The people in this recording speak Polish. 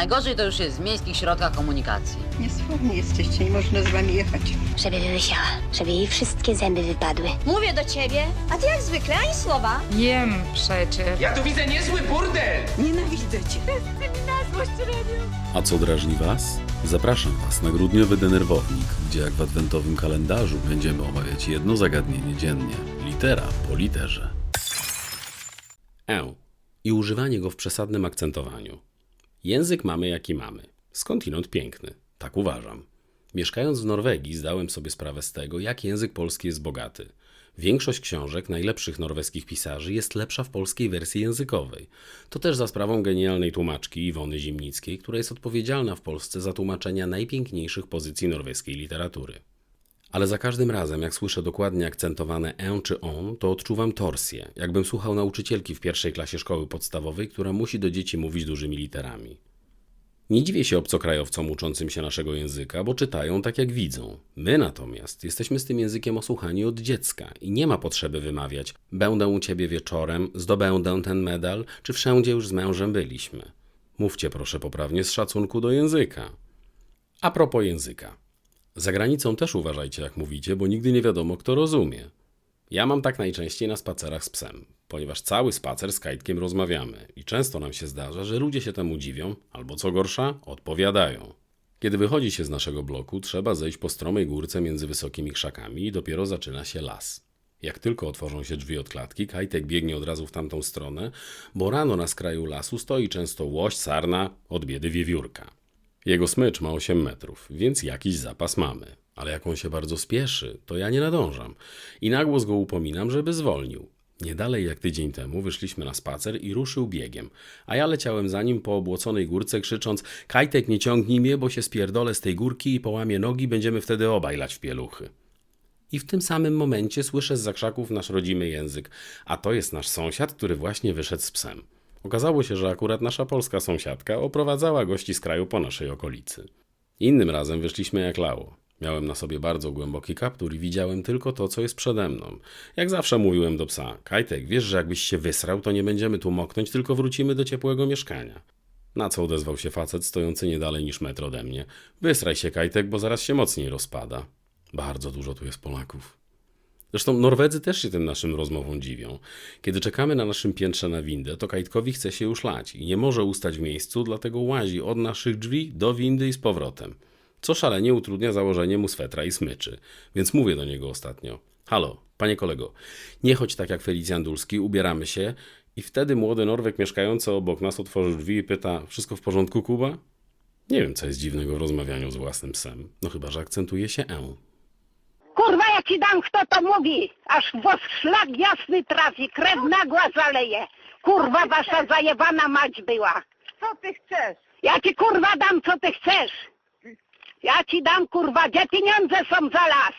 najgorzej to już jest w miejskich środkach komunikacji. Niesforni jesteście, nie można z wami jechać. Żeby wyłysiała, żeby jej wszystkie zęby wypadły. Mówię do ciebie, a ty jak zwykle ani słowa. Jem przecież. Ja tu widzę niezły burdel! Nienawidzę cię. A co drażni Was? Zapraszam Was na grudniowy denerwownik, gdzie jak w adwentowym kalendarzu będziemy omawiać jedno zagadnienie dziennie, litera po literze. E. I używanie go w przesadnym akcentowaniu. Język mamy jaki mamy. Skądinąd piękny. Tak uważam. Mieszkając w Norwegii zdałem sobie sprawę z tego, jak język polski jest bogaty. Większość książek najlepszych norweskich pisarzy jest lepsza w polskiej wersji językowej. To też za sprawą genialnej tłumaczki Iwony Zimnickiej, która jest odpowiedzialna w Polsce za tłumaczenia najpiękniejszych pozycji norweskiej literatury. Ale za każdym razem, jak słyszę dokładnie akcentowane en czy on, to odczuwam torsję, jakbym słuchał nauczycielki w pierwszej klasie szkoły podstawowej, która musi do dzieci mówić dużymi literami. Nie dziwię się obcokrajowcom uczącym się naszego języka, bo czytają tak jak widzą. My natomiast jesteśmy z tym językiem osłuchani od dziecka i nie ma potrzeby wymawiać będę u ciebie wieczorem, zdobędę ten medal, czy wszędzie już z mężem byliśmy. Mówcie proszę poprawnie z szacunku do języka. A propos języka. Za granicą też uważajcie jak mówicie, bo nigdy nie wiadomo kto rozumie. Ja mam tak najczęściej na spacerach z psem, ponieważ cały spacer z kajtkiem rozmawiamy i często nam się zdarza, że ludzie się temu dziwią, albo co gorsza, odpowiadają. Kiedy wychodzi się z naszego bloku, trzeba zejść po stromej górce między wysokimi krzakami i dopiero zaczyna się las. Jak tylko otworzą się drzwi od klatki, kajtek biegnie od razu w tamtą stronę, bo rano na skraju lasu stoi często łoś, sarna, od biedy wiewiórka. Jego smycz ma 8 metrów, więc jakiś zapas mamy. Ale jak on się bardzo spieszy, to ja nie nadążam. I na głos go upominam, żeby zwolnił. Nie dalej jak tydzień temu wyszliśmy na spacer i ruszył biegiem, a ja leciałem za nim po obłoconej górce krzycząc Kajtek nie ciągnij mnie, bo się spierdolę z tej górki i połamię nogi, będziemy wtedy obaj lać w pieluchy. I w tym samym momencie słyszę z zakrzaków nasz rodzimy język, a to jest nasz sąsiad, który właśnie wyszedł z psem. Okazało się, że akurat nasza polska sąsiadka oprowadzała gości z kraju po naszej okolicy. Innym razem wyszliśmy jak lało. Miałem na sobie bardzo głęboki kaptur i widziałem tylko to, co jest przede mną. Jak zawsze mówiłem do psa, Kajtek, wiesz, że jakbyś się wysrał, to nie będziemy tu moknąć, tylko wrócimy do ciepłego mieszkania. Na co odezwał się facet stojący nie dalej niż metr ode mnie. Wysraj się, Kajtek, bo zaraz się mocniej rozpada. Bardzo dużo tu jest Polaków. Zresztą Norwedzy też się tym naszym rozmowom dziwią. Kiedy czekamy na naszym piętrze na windę, to Kajtkowi chce się już lać i nie może ustać w miejscu, dlatego łazi od naszych drzwi do windy i z powrotem. Co szalenie utrudnia założenie mu swetra i smyczy. Więc mówię do niego ostatnio. Halo, panie kolego, nie chodź tak jak Felicjan Dulski, ubieramy się i wtedy młody Norwek mieszkający obok nas otworzy drzwi i pyta, wszystko w porządku, Kuba? Nie wiem, co jest dziwnego w rozmawianiu z własnym psem. No chyba, że akcentuje się e. Kurwa, ja ci dam, kto to mówi, aż w szlak jasny trafi, krew nagła zaleje. Kurwa, wasza zajebana mać była. Co ty chcesz? Ja ci kurwa dam, co ty chcesz. Ja ci dam, kurwa, gdzie pieniądze są za las?